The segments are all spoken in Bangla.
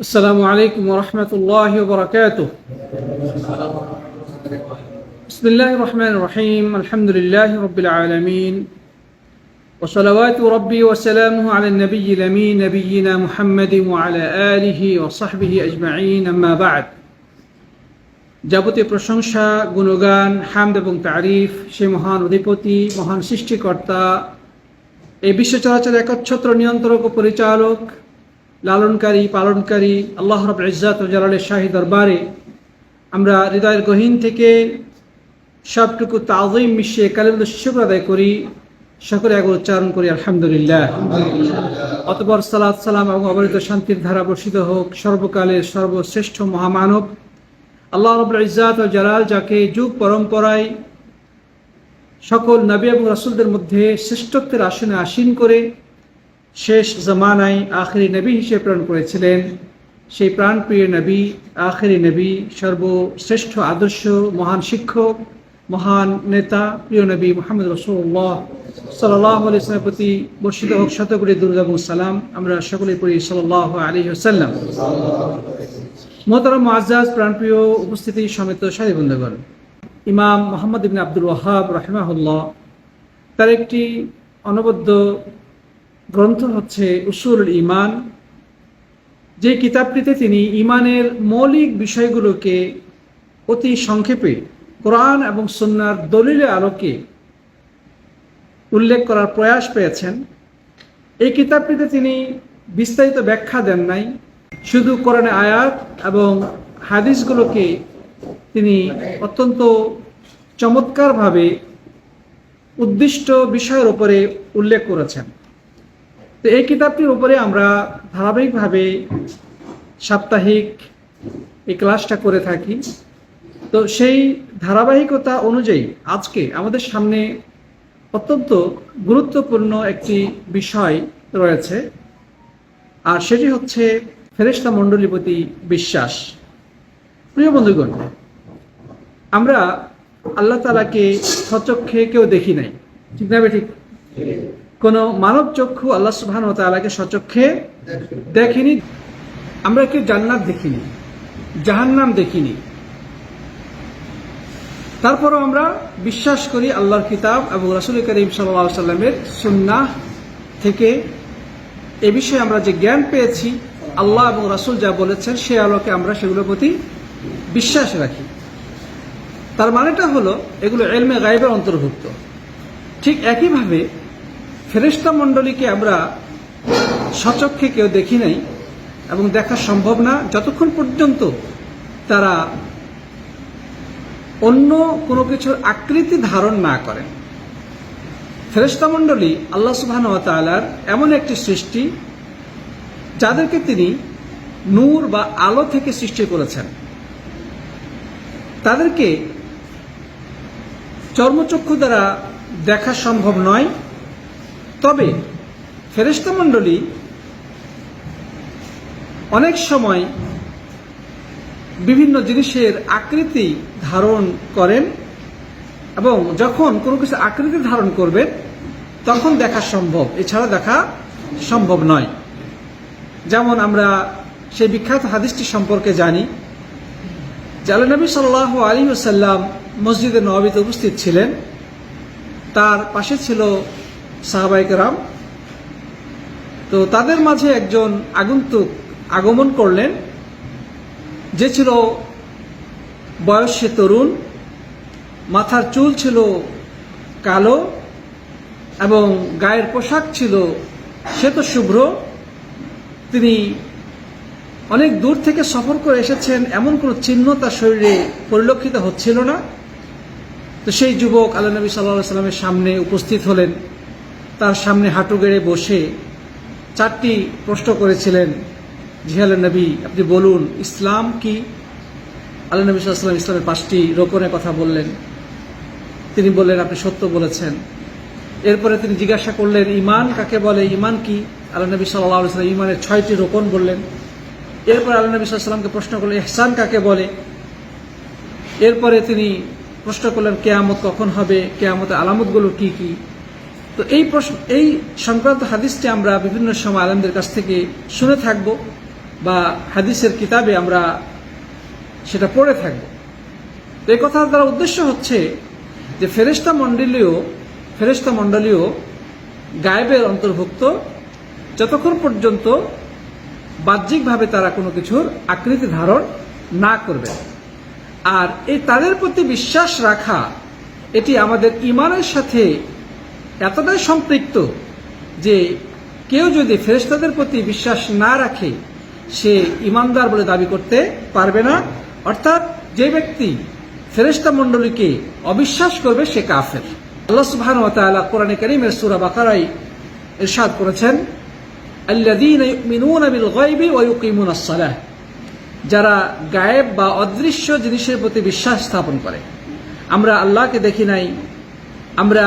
السلام عليكم ورحمة الله وبركاته بسم الله الرحمن الرحيم الحمد لله رب العالمين وصلوات ربي وسلامه على النبي الأمين نبينا محمد وعلى آله وصحبه أجمعين أما بعد যাবতীয় প্রশংসা গুণগান হামদ এবং তারিফ সে মহান অধিপতি মহান সৃষ্টিকর্তা এই বিশ্ব চরাচর একচ্ছত্র নিয়ন্ত্রক ও পরিচালক লালনকারী, পালনকারী, আল্লাহ রব ইজ্জাত ও জালালের শাহী দরবারে আমরা হৃদয়ের গহীন থেকে সবটুকু তাজিম মিশিয়ে কালিমুল শুক্র আদায় করি। সকলে একবার উচ্চারণ করি, আলহামদুলিল্লাহ। অতপর সালাদ সালাম এবং অবরিত শান্তির ধারা বর্ষিত হোক, সর্বকালের সর্বশ্রেষ্ঠ মহামানব। আল্লাহ রবুল ইজাত ও জালাল যাকে যুগ পরম্পরায় সকল নবী এবং রাসুলদের মধ্যে শ্রেষ্ঠত্বের আসনে আসীন করে শেষ জমানায় আখেরি নবী হিসেবে প্রেরণ করেছিলেন। সেই প্রাণপ্রিয় নবী, আখেরি নবী, সর্বশ্রেষ্ঠ আদর্শ, মহান শিক্ষক, মহান নেতা, প্রিয় নবী মোহাম্মদ রসুল্লাহ সাল্লাহ আলিয়ার প্রতি বর্ষিত হোক শতকরি দুর্গাবু সালাম আমরা সকলে পড়ি সাল্লাহ আলী সাল্লাম মোহতারাম আজাজ প্রাণপ্রিয় উপস্থিতি সমেত সারি বন্ধুগণ, ইমাম মোহাম্মদ ইবিন আব্দুল ওয়াহাব রাহমাহুল্লাহ, তার একটি অনবদ্য গ্রন্থ হচ্ছে উসুল ইমান যে কিতাবটিতে তিনি ইমানের মৌলিক বিষয়গুলোকে অতি সংক্ষেপে কোরআন এবং সন্ন্যার দলিলের আলোকে উল্লেখ করার প্রয়াস পেয়েছেন। এই কিতাবটিতে তিনি বিস্তারিত ব্যাখ্যা দেন নাই। শুধু কোরআনে আয়াত এবং হাদিসগুলোকে তিনি অত্যন্ত চমৎকারভাবে উদ্দিষ্ট বিষয়ের উপরে উল্লেখ করেছেন। তো এই কিতাবটির উপরে আমরা ধারাবাহিকভাবে সাপ্তাহিক এই ক্লাসটা করে থাকি। তো সেই ধারাবাহিকতা অনুযায়ী আজকে আমাদের সামনে অত্যন্ত গুরুত্বপূর্ণ একটি বিষয় রয়েছে, আর সেটি হচ্ছে ফেরেস্তা মণ্ডলীর প্রতি বিশ্বাস। প্রিয় বন্ধুগণ, আমরা আল্লাহ তালাকে সচক্ষে কেউ দেখি নাই। ঠিক না ঠিক? কোনো মানব চক্ষু আল্লাহ সুবহান ও তালাকে সচক্ষে দেখেনি। আমরা কেউ জান্নাত দেখিনি? জাহান্নাম দেখিনি। তারপরও আমরা বিশ্বাস করি আল্লাহর কিতাব এবং রাসুল করিম সাল্লা সাল্লামের সুন্নাহ থেকে এ বিষয়ে আমরা যে জ্ঞান পেয়েছি, আল্লাহ এবং রাসুল যা বলেছেন, সে আলোকে আমরা সেগুলোর প্রতি বিশ্বাস রাখি। তার মানেটা হলো, এগুলো এলমে গায়েবের অন্তর্ভুক্ত। ঠিক একইভাবে ফেরেস্তা মণ্ডলীকে আমরা সচক্ষে কেউ দেখি নাই এবং দেখা সম্ভব না। যতক্ষণ পর্যন্ত তারা অন্য কোনো কিছুর আকৃতি ধারণ না করেন ফেরেস্তা মণ্ডলী আল্লাহ সুবাহ তালার এমন একটি সৃষ্টি যাদেরকে তিনি নূর বা আলো থেকে সৃষ্টি করেছেন। তাদেরকে চর্মচক্ষু দ্বারা দেখা সম্ভব নয়। তবে ফেরেস্তা মণ্ডলী অনেক সময় বিভিন্ন জিনিসের আকৃতি ধারণ করেন এবং যখন কোনো কিছু আকৃতি ধারণ করবেন তখন দেখা সম্ভব। এছাড়া দেখা সম্ভব নয়। যেমন আমরা সেই বিখ্যাত হাদিসটি সম্পর্কে জানি জালানবী সাল্লাহ আলী সাল্লাম মসজিদে নবাবিতে উপস্থিত ছিলেন। তার পাশে ছিল সাহাবাইকেরাম তো তাদের মাঝে একজন আগন্তুক আগমন করলেন, যে ছিল বয়সে তরুণ, মাথার চুল ছিল কালো এবং গায়ের পোশাক ছিল শ্বেত শুভ্র তিনি অনেক দূর থেকে সফর করে এসেছেন, এমন কোনো চিহ্ন তার শরীরে পরিলক্ষিত হচ্ছিল না। তো সেই যুবক আল্লাহ নবী সাল্লাহ সাল্লামের সামনে উপস্থিত হলেন। তার সামনে হাঁটু গেড়ে বসে চারটি প্রশ্ন করেছিলেন। জিহাল নবী, আপনি বলুন, ইসলাম কি? আল্লাহ নবী সাল্লাম ইসলামের পাঁচটি রোপণের কথা বললেন। তিনি বললেন, আপনি সত্য বলেছেন। এরপরে তিনি জিজ্ঞাসা করলেন, ইমান কাকে বলে? ইমান কি? আল্লাহ নবী সাল্লাহ সাল্লাম ইমানের ছয়টি রোপণ বললেন। এরপর আল্লাহ নবী সাল্লামকে প্রশ্ন করলেন এহসান কাকে বলে? এরপরে তিনি প্রশ্ন করলেন, কেয়ামত কখন হবে? কেয়ামতের আলামতগুলো কি কি? তো এই প্রশ্ন, এই সংক্রান্ত হাদিসটি আমরা বিভিন্ন সময় আলমদের কাছ থেকে শুনে থাকব বা হাদিসের কিতাবে আমরা সেটা পড়ে থাকব। তো এই কথার দ্বারা উদ্দেশ্য হচ্ছে যে ফেরেস্তা মণ্ডলীয় ফেরেস্তা মণ্ডলীয় গায়েবের অন্তর্ভুক্ত, যতক্ষণ পর্যন্ত বাহ্যিকভাবে তারা কোনো কিছুর আকৃতি ধারণ না করবে। আর এই তাদের প্রতি বিশ্বাস রাখা, এটি আমাদের ইমানের সাথে এতটাই সম্পৃক্ত যে কেউ যদি ফেরেশতাদের প্রতি বিশ্বাস না রাখে, সে ইমানদার বলে দাবি করতে পারবে না। অর্থাৎ যে ব্যক্তি ফেরেশতা মণ্ডলীকে অবিশ্বাস করবে, সে কাফের। আল্লাহ সুবহানাহু ওয়া তাআলা কোরআনে কারীমের সূরা বাকারায় ইরশাদ করেছেন, আল্লাযীনা ইউমিনুনা বিল গায়বি ওয়া ইউকিমুনাস সালাহ। যারা গায়েব বা অদৃশ্য জিনিসের প্রতি বিশ্বাস স্থাপন করে। আমরা আল্লাহকে দেখি নাই, আমরা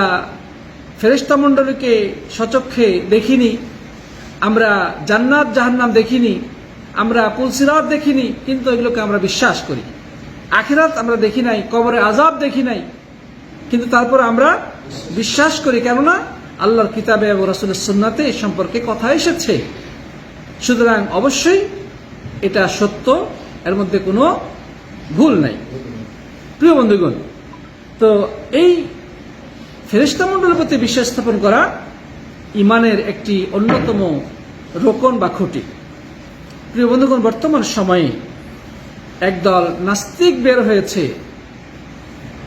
ফেরেশতা মণ্ডলীকে সচক্ষে দেখিনি, আমরা জান্নাত জাহান্নাম দেখিনি, আমরা পুলসিরাত দেখিনি, কিন্তু এগুলোকে আমরা বিশ্বাস করি। আখিরাত আমরা দেখি নাই, কবরে আজাব দেখি নাই, কিন্তু তারপর আমরা বিশ্বাস করি, কেননা আল্লাহর কিতাবে এবং রসুলের সুন্নাতে এ সম্পর্কে কথা এসেছে। সুতরাং অবশ্যই এটা সত্য, এর মধ্যে কোনো ভুল নাই। প্রিয় বন্ধুগণ, তো এই ফেরিস্তা মণ্ডলের প্রতি বিশ্বাস স্থাপন করা ইমানের একটি অন্যতম রোকন বা খুঁটি। প্রিয় বন্ধুগণ, বর্তমান সময়ে একদল নাস্তিক বের হয়েছে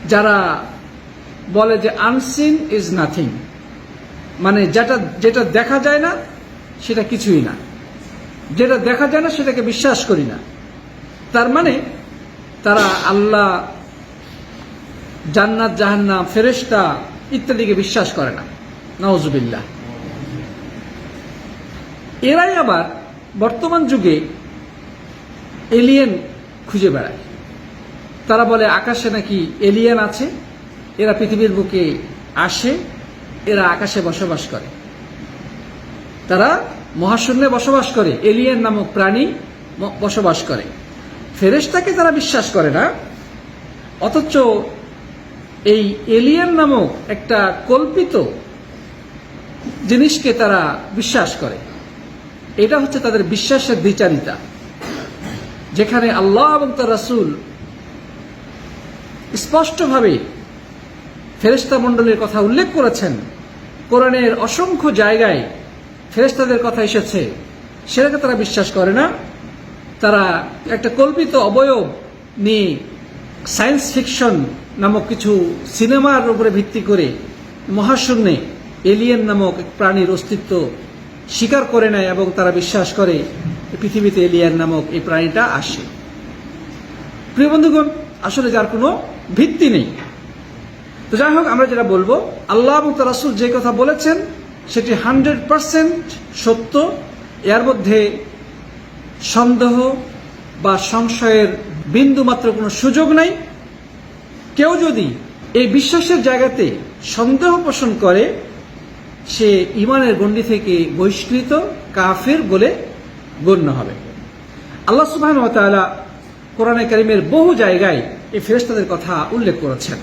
যারা বলে যে আনসিন ইজ নাথিং মানে যেটা যেটা দেখা যায় না, সেটা কিছুই না। যেটা দেখা যায় না, সেটাকে বিশ্বাস করি না। তার মানে তারা আল্লাহ জান্নাত, জাহান্নাম, ফেরেশতা ইত্যাদিকে বিশ্বাস করে না। নওয়াজুবিল্লাহ এরাই আবার বর্তমান যুগে এলিয়েন খুঁজে বেড়ায়। তারা বলে, আকাশে নাকি এলিয়েন আছে? এরা পৃথিবীর বুকে আসে, এরা আকাশে বসবাস করে। তারা মহাশূন্যে বসবাস করে, এলিয়েন নামক প্রাণী বসবাস করে। ফেরেশতাকে তারা বিশ্বাস করে না, অথচ এই এলিয়েন নামক একটা কল্পিত জিনিসকে তারা বিশ্বাস করে। এটা হচ্ছে তাদের বিশ্বাসের দ্বিচারিতা যেখানে আল্লাহ এবং তার রাসূল স্পষ্টভাবে ফেরেশতা মণ্ডলীর কথা উল্লেখ করেছেন। কোরআনের অসংখ্য জায়গায় ফেরেস্তাদের কথা এসেছে। সেটাকে তারা বিশ্বাস করে না। তারা একটা কল্পিত অবয়ব নিয়ে সায়েন্স ফিকশন নামক কিছু সিনেমার উপরে ভিত্তি করে মহাশূন্যে এলিয়েন নামক প্রাণীর অস্তিত্ব স্বীকার করে নেয় এবং তারা বিশ্বাস করে পৃথিবীতে এলিয়েন নামক এই প্রাণীটা আসে। প্রিয় বন্ধুগণ, আসলে যার কোনো ভিত্তি নেই। তো যাই হোক, আমরা যেটা বলব, আল্লাহ এবং রাসূল যে কথা বলেছেন, সেটি হান্ড্রেড পারসেন্ট সত্য। এর মধ্যে সন্দেহ বা সংশয়ের বিন্দু মাত্র কোনো সুযোগ নাই। কেউ যদি এই বিশ্বাসের জায়গাতে সন্দেহ পোষণ করে, সে ইমানের গণ্ডি থেকে বহিষ্কৃত কাফের বলে গণ্য হবে। আল্লাহ সুবাহন তালা কারিমের করিমের বহু জায়গায় এই ফেরেস্তাদের কথা উল্লেখ করেছেন।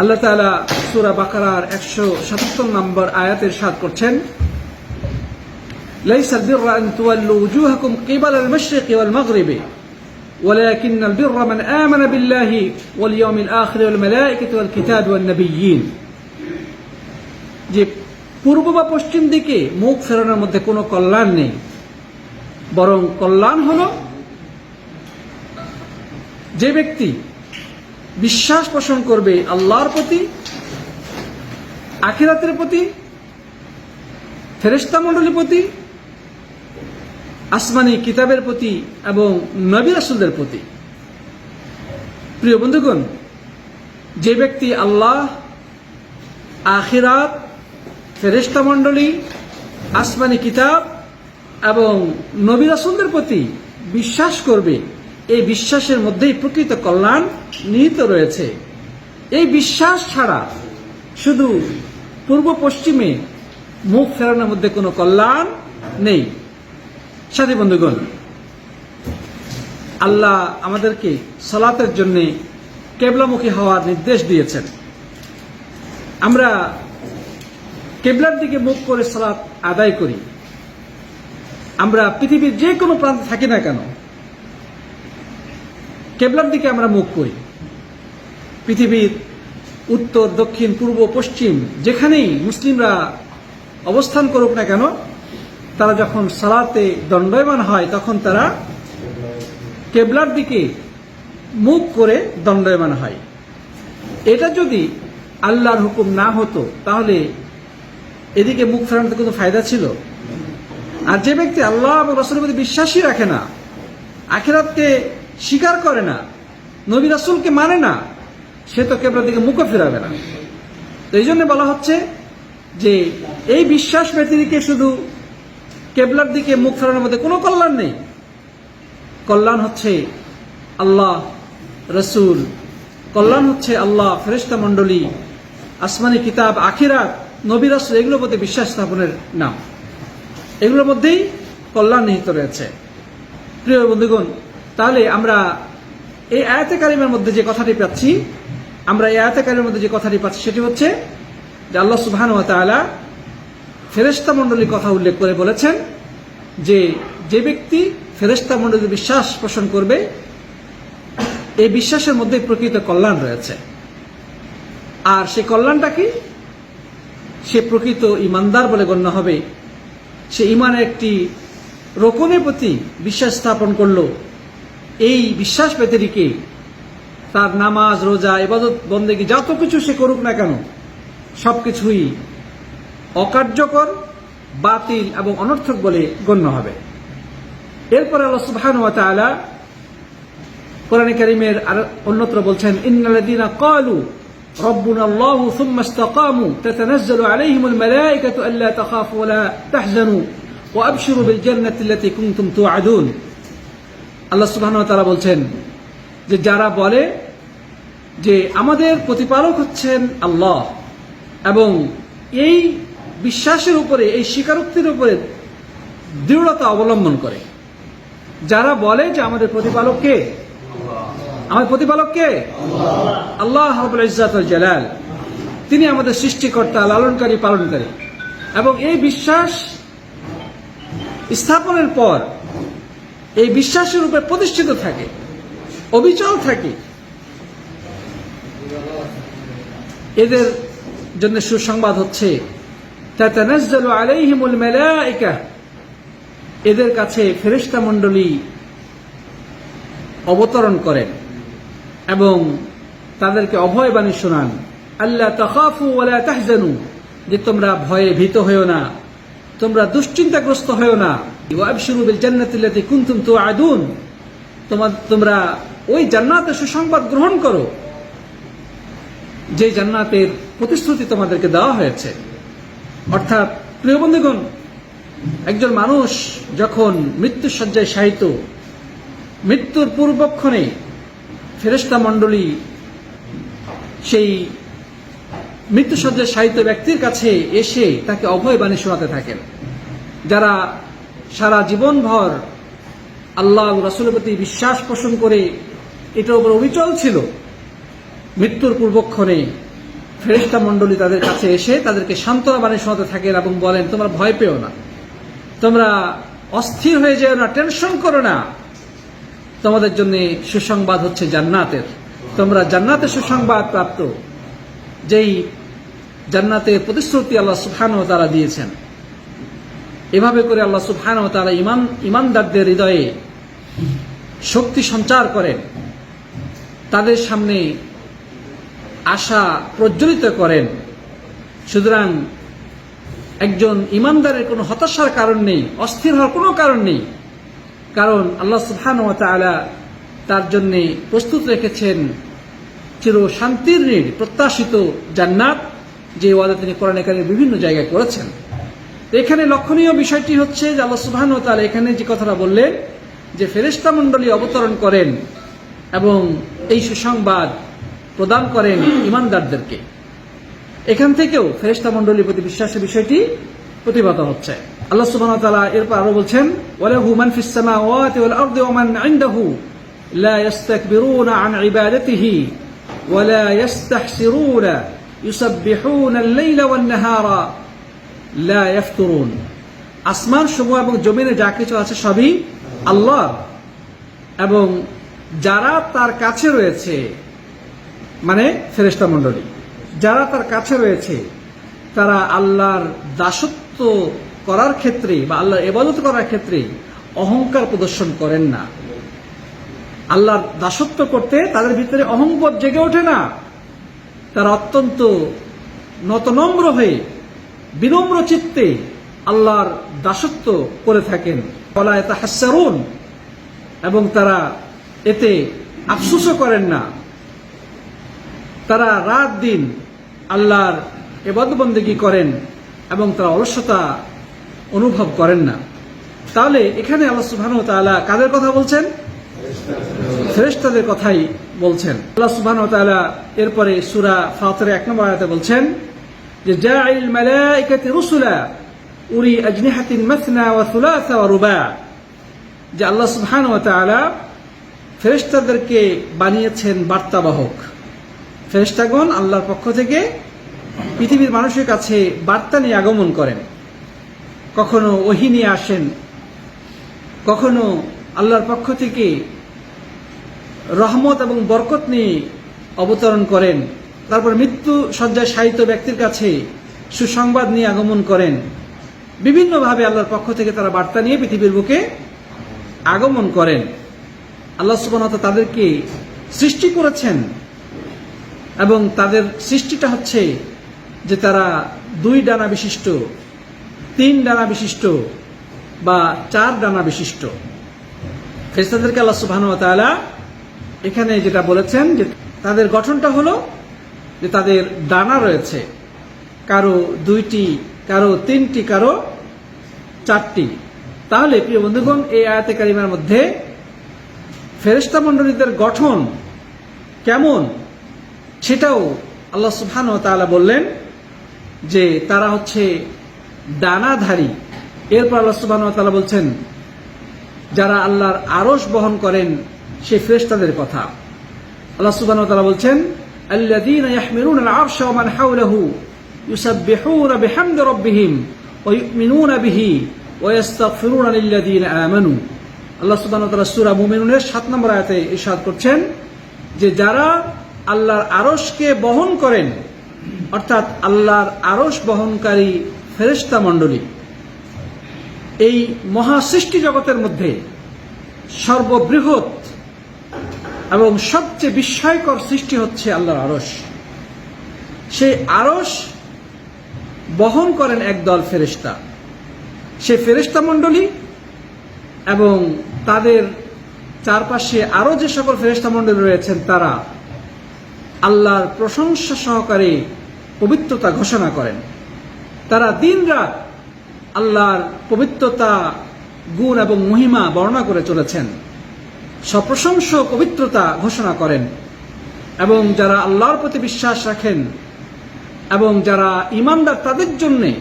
আল্লাহ তালা সুরা বাকারার একশো সাতাত্তর নম্বর আয়াতের সাত করছেন, লাইসাল বিররা আন তুয়াল্লু উজুহাকুম কিবাল আল মাশরিকি ওয়াল মাগরিবি। ولكن البر من آمن بالله واليوم الآخر والملائكة والكتاب والنبيين যে পূর্ব বা পশ্চিম দিকে মুখ ফেরানোর মধ্যে কোনো কল্যাণ নেই বরং কল্যাণ হল যে ব্যক্তি বিশ্বাস পোষণ করবে আল্লাহর প্রতি আখিরাতের প্রতি ফেরেস্তা মণ্ডলীর প্রতি আসমানি কিতাবের প্রতি এবং নবী রাসুলদের প্রতি। প্রিয় বন্ধুগণ, যে ব্যক্তি আল্লাহ, আখিরাত ফেরেস্তা মণ্ডলী, আসমানি কিতাব এবং নবী রাসুলদের প্রতি বিশ্বাস করবে, এই বিশ্বাসের মধ্যেই প্রকৃত কল্যাণ নিহিত রয়েছে। এই বিশ্বাস ছাড়া শুধু পূর্ব পশ্চিমে মুখ ফেরানোর মধ্যে কোনো কল্যাণ নেই। সাথী বন্ধুগণ, আল্লাহ আমাদেরকে সলাতের জন্য কেবলামুখী হওয়ার নির্দেশ দিয়েছেন। আমরা কেবলার দিকে মুখ করে সালাত আদায় করি। আমরা পৃথিবীর যে কোনো প্রান্তে থাকি না কেন, কেবলার দিকে আমরা মুখ করি। পৃথিবীর উত্তর, দক্ষিণ, পূর্ব, পশ্চিম, যেখানেই মুসলিমরা অবস্থান করুক না কেন তারা যখন সালাতে দণ্ডায়মান হয়, তখন তারা কেবলার দিকে মুখ করে দণ্ডায়মান হয়। এটা যদি আল্লাহর হুকুম না হতো, তাহলে এদিকে মুখ ফেরানোতে কোনো ফায়দা ছিল? আর যে ব্যক্তি আল্লাহ এবং রসুলের প্রতি বিশ্বাসই রাখে না, আখেরাতকে স্বীকার করে না, নবী রাসুলকে মানে না, সে তো কেবলার দিকে মুখও ফেরাবে না। তো এই জন্য বলা হচ্ছে যে, এই বিশ্বাস ব্যতিরিকে শুধু কেবলার দিকে মুখ ফেরানোর মধ্যে কোনো কল্যাণ নেই। কল্যাণ হচ্ছে আল্লাহ, রসুল। কল্যাণ হচ্ছে আল্লাহ ফেরেস্তা মণ্ডলী, আসমানি কিতাব, আখিরাত, নবী রাসুল, এগুলোর প্রতি বিশ্বাস স্থাপনের নাম। এগুলোর মধ্যেই কল্যাণ নিহিত রয়েছে। প্রিয় বন্ধুগণ, তাহলে আমরা এই আয়াতে কারিমের মধ্যে যে কথাটি পাচ্ছি, আমরা এই আয়াতে কারিমের মধ্যে যে কথাটি পাচ্ছি, সেটি হচ্ছে যে আল্লাহ তাআলা ফেরেশতা মণ্ডলীর কথা উল্লেখ করে বলেছেন যে যে ব্যক্তি ফেরেশতা মণ্ডলীর বিশ্বাস পোষণ করবে, এই বিশ্বাসের মধ্যে প্রকৃত কল্যাণ রয়েছে। আর সেই কল্যাণটা কি? সে প্রকৃত ইমানদার বলে গণ্য হবে। সে ইমানের একটি রোকনের প্রতি বিশ্বাস স্থাপন করল। এই বিশ্বাস ব্যতিরিকে তার নামাজ, রোজা এবাদত বন্দেগী যত কিছু সে করুক না কেন, সবকিছুই অকার্যকর বাতিল এবং অনর্থক বলে গণ্য হবে এরপর আল্লাহ সুবহান ওয়া তাআলা কোরআন কারিমের আর অন্যত্র বলছেন ইন্নাল্লাযীনা ক্বালু ربنا الله ثم استقاموا تتنزل عليهم الملائكة ألا تخافوا ولا تحزنوا وأبشروا بالجنة التي كنتم توعدون আল্লাহ সুবহানাহু ওয়া তাআলা বলছেন যে যারা বলে যে আমাদের প্রতিপালক হচ্ছেন আল্লাহ এবং এই বিশ্বাসের উপরে, এই স্বীকারোক্তির উপরে দৃঢ়তা অবলম্বন করে। যারা বলে যে আমাদের প্রতিপালক কে? আমার প্রতিপালক কে? আল্লাহ জালাল। তিনি আমাদের সৃষ্টিকর্তা, লালনকারী, পালনকারী। এবং এই বিশ্বাস স্থাপনের পর এই বিশ্বাসের উপরে প্রতিষ্ঠিত থাকে, অবিচল থাকে। এদের জন্য সুসংবাদ হচ্ছে তাতানাজ্জালু আলাইহিমুল মালাইকা। এদের কাছে ফেরেশতা মণ্ডলী অবতরণ করেন এবং তাদেরকে অভয় বাণী শোনান। আল্লাহ তখাফু ওয়ালা তাহজানু। যে তোমরা ভয়ে ভীত হয়েও না, তোমরা দুশ্চিন্তাগ্রস্ত হয়েও না। ওয়াবশিরু বিল জান্নাতিল্লাতি কুনতুম তুআদুন। তোমার তোমরা ওই জান্নাতের সুসংবাদ গ্রহণ করো। যে জান্নাতের প্রতিশ্রুতি তোমাদেরকে দেওয়া হয়েছে। অর্থাৎ, প্রিয় বন্ধুগণ, একজন মানুষ যখন মৃত্যুর শয্যায় শায়িত, মৃত্যুর পূর্বক্ষণে ফেরেস্তা মণ্ডলী সেই মৃত্যুসজ্জায় সাহিত্য ব্যক্তির কাছে এসে তাকে অভয় বাণী শোনাতে থাকেন, যারা সারা জীবনভর আল্লাহ রাসুলের প্রতি বিশ্বাস পোষণ করে এটার উপর অবিচল ছিল। মৃত্যুর পূর্বক্ষণে ফেরেস্তা মণ্ডলী তাদের কাছে এসে তাদেরকে সান্ত্বনা বাণী শোনাতে থাকেন এবং বলেন, তোমরা ভয় পেও না। তোমরা অস্থির হয়ে যেও না, টেনশন করো না। তোমাদের জন্য সুসংবাদ হচ্ছে জান্নাতের। তোমরা জান্নাতের সুসংবাদ প্রাপ্ত, যেই জান্নাতের প্রতিশ্রুতি আল্লাহ সুবহানাহু ওয়া তাআলা দিয়েছেন। এভাবে করে আল্লাহ সুবহানাহু ওয়া তাআলা ইমান, ইমানদারদের হৃদয়ে শক্তি সঞ্চার করেন। তাদের সামনে আশা প্রজ্বলিত করেন। সুতরাং একজন ইমানদারের কোনো হতাশার কারণ নেই, অস্থির হওয়ার কোনো কারণ নেই। কারণ আল্লাহ ওয়া তার জন্য প্রস্তুত রেখেছেন চির শান্তির ঋণ প্রত্যাশিত জান্নাত, যে ওয়াদা তিনি কোরআন একাডেমির বিভিন্ন জায়গায় করেছেন। এখানে লক্ষণীয় বিষয়টি হচ্ছে যে আল্লাহ সুবহান তাআলা এখানে যে কথাটা বললেন, যে ফেরেশতা মণ্ডলী অবতরণ করেন এবং এই সুসংবাদ প্রদান করেন ইমানদারদেরকে। এখান থেকেও ফেরেশতা মণ্ডলীর প্রতি বিশ্বাসের বিষয়টি প্রতিভাত হচ্ছে। আল্লাহ তাআলা এরপর আরও বলছেন, ওয়ালাহু মান ফিস সামাওয়াতি ওয়াল আরদি ওয়া মান ইনদাহু লা ইস্তাকবিরুনা আন ইবাদাতিহি ওয়া লা ইস্তাহসিরুনা ইউসাব্বিহুনা আল-লাইলা ওয়ান নাহারা লা ইফতুরুন আসমান সমূহ এবং জমিনে যা কিছু আছে সবই আল্লাহ এবং যারা তার কাছে রয়েছে মানে ফেরেস্তা মণ্ডলী। যারা তার কাছে রয়েছে, তারা আল্লাহর দাসত্ব করার ক্ষেত্রে বা আল্লাহর এবাদত করার ক্ষেত্রে অহংকার প্রদর্শন করেন না। আল্লাহর দাসত্ব করতে তাদের ভিতরে অহংবোধ জেগে ওঠে না। তারা অত্যন্ত নতনম্র হয়ে, বিনম্র চিত্তে আল্লাহর দাসত্ব করে থাকেন। বলা এটা হাস্যারুন এবং তারা এতে আফসোসও করেন না। তারা রাত দিন আল্লাহর এবাদবন্দেগি করেন এবং তারা অলসতা অনুভব করেন না। তাহলে এখানে আল্লাহ সুবহানাহু তাআলা কাদের কথা বলছেন? ফেরেশতাদের কথাই বলছেন। আল্লাহ সুবহানাহু এরপরে সূরা ফাতির এক নম্বর আয়াতে বলছেন যে জাইল মালাইকাতি রুসুলা উরি আজনিহাতিন মাসনা ওয়া সুলাসা ওয়া রুবা। যে আল্লাহ সুবহানাহু ওয়া তাআলা ফেরেশতাদেরকে বানিয়েছেন বার্তাবাহক। ফেরেশতাগণ আল্লাহর পক্ষ থেকে পৃথিবীর মানুষের কাছে বার্তা নিয়ে আগমন করেন। কখনো ওহি নিয়ে আসেন, কখনো আল্লাহর পক্ষ থেকে রহমত এবং বরকত নিয়ে অবতরণ করেন, তারপর মৃত্যু সজ্জায় সাহিত্য ব্যক্তির কাছে সুসংবাদ নিয়ে আগমন করেন। বিভিন্নভাবে আল্লাহর পক্ষ থেকে তারা বার্তা নিয়ে পৃথিবীর বুকে আগমন করেন। আল্লাহ সুবনত তাদেরকে সৃষ্টি করেছেন। এবং তাদের সৃষ্টিটা হচ্ছে যে তারা দুই ডানা বিশিষ্ট, তিন ডানা বিশিষ্ট বা চার ডানা বিশিষ্ট। ফেরেশতাদেরকে আল্লাহ সুবহানাহু এখানে যেটা বলেছেন যে তাদের গঠনটা হলো যে তাদের ডানা রয়েছে। কারও দুইটি, কারও তিনটি, কারও চারটি। তাহলে প্রিয় বন্ধুগণ, এই আয়াতে কারিমার মধ্যে ফেরেশতা মণ্ডলীদের গঠন কেমন? সেটাও আল্লাহ সুবহান বললেন যে তারা হচ্ছে ডানাধারী এরপর আল্লাহ সুবহান বলছেন, যারা আল্লাহর আরশ বহন করেন সেই ফেরেশতাদের কথা। আল্লাহ তাআলা বলছেন, আল্লাযীনা ইয়াহমিলুনা আল-আরশা ওয়া হাওলাহু ইউসাব্বিহুনা বিহামদি রাব্বিহিম ওয়া ইউমিনুনা বিহি ওয়া ইস্তাগফিরুনা লিল্লাযীনা আমানু। আল্লাহ সুবহানাহু ওয়া তাআলা সূরা মুমিনুনের 7 নম্বর আয়াতে ইরশাদ করছেন যে, যারা আল্লাহর আরশকে বহন করেন। অর্থাৎ আল্লাহর আরশ বহনকারী ফেরেশতা মণ্ডলী। এই মহা সৃষ্টি জগতের মধ্যে সর্ববৃহৎ এবং সবচেয়ে বিস্ময়কর সৃষ্টি হচ্ছে আল্লাহর আরশ। সেই আরশ বহন করেন একদল ফেরেশতা। সে ফেরেশতা মণ্ডলী এবং তাদের চারপাশে আরও যে সকল ফেরেশতা মণ্ডলী রয়েছেন, তারা আল্লাহর প্রশংসা সহকারে পবিত্রতা ঘোষণা করেন। তারা দিনরাত আল্লাহর পবিত্রতা, গুণ এবং মহিমা বর্ণনা করে চলেছেন। সপ্রশংস পবিত্রতা ঘোষণা করেন এবং যারা আল্লাহর প্রতি বিশ্বাস রাখেন এবং যারা ইমানদার তাদের জন্যে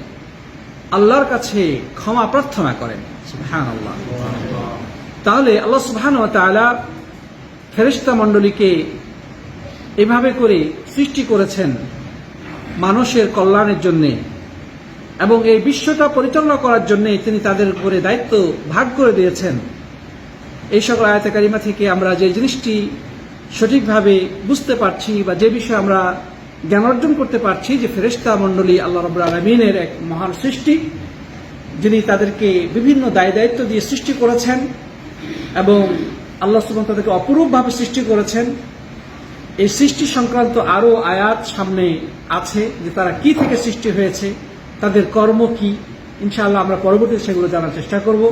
আল্লাহর কাছে ক্ষমা প্রার্থনা করেন। সুবহান আল্লাহ তাহলে আল্লাহ তাআলা ফেরেশতা মণ্ডলীকে এভাবে করে সৃষ্টি করেছেন মানুষের কল্যাণের জন্যে এবং এই বিশ্বটা পরিচালনা করার জন্য তিনি তাদের উপরে দায়িত্ব ভাগ করে দিয়েছেন। এই সকল আয়াতে কারিমা থেকে আমরা যে জিনিসটি সঠিকভাবে বুঝতে পারছি বা যে বিষয়ে আমরা জ্ঞান অর্জন করতে পারছি যে ফেরেশতা মণ্ডলী আল্লাহ রব আলমিনের এক মহান সৃষ্টি, যিনি তাদেরকে বিভিন্ন দায় দায়িত্ব দিয়ে সৃষ্টি করেছেন এবং আল্লাহ সুবহান তাদেরকে অপরূপভাবে সৃষ্টি করেছেন। এই সৃষ্টি সংক্রান্ত আরও আয়াত সামনে আছে যে তারা কি থেকে সৃষ্টি হয়েছে, তাদের কর্ম কি। ইনশাআল্লাহ আমরা পরবর্তীতে সেগুলো জানার চেষ্টা করব।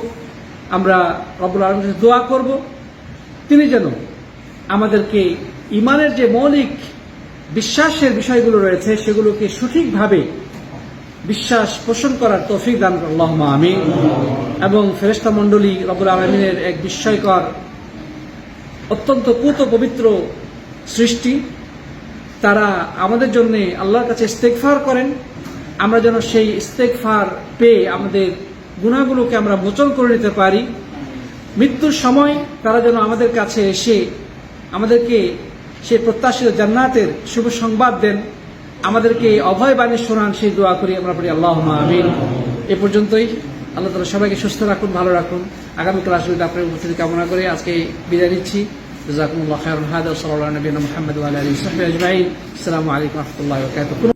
আমরা রব্বুল আলমের দোয়া করব। তিনি যেন আমাদেরকে ইমানের যে মৌলিক বিশ্বাসের বিষয়গুলো রয়েছে, সেগুলোকে সঠিকভাবে বিশ্বাস পোষণ করার তৌফিক দান আল্লাহ আমি এবং ফেরেস্তা মণ্ডলী রবুল আলমিনের এক বিস্ময়কর, অত্যন্ত পুত পবিত্র সৃষ্টি, তারা আমাদের জন্য আল্লাহর কাছে ইস্তেকফার করেন। আমরা যেন সেই ইস্তেকফার পেয়ে আমাদের গুণাগুলোকে আমরা মোচন করে নিতে পারি। মৃত্যুর সময় তারা যেন আমাদের কাছে এসে আমাদেরকে সেই প্রত্যাশিত জান্নাতের শুভ সংবাদ দেন। আমাদেরকে অভয় বাণী শোনান, সেই দোয়া করি আমরা পড়ি আল্লাহ আমিন। এ পর্যন্তই। আল্লাহ তালা সবাইকে সুস্থ রাখুন, ভালো রাখুন। আগামী ক্লাসগুলিতে আপনার উপস্থিতি কামনা করে। আজকে বিদায় নিচ্ছি। جزاكم الله خيرا. هذا وصلى الله على نبينا محمد وعلى آله وصحبه أجمعين. السلام عليكم ورحمة الله وبركاته.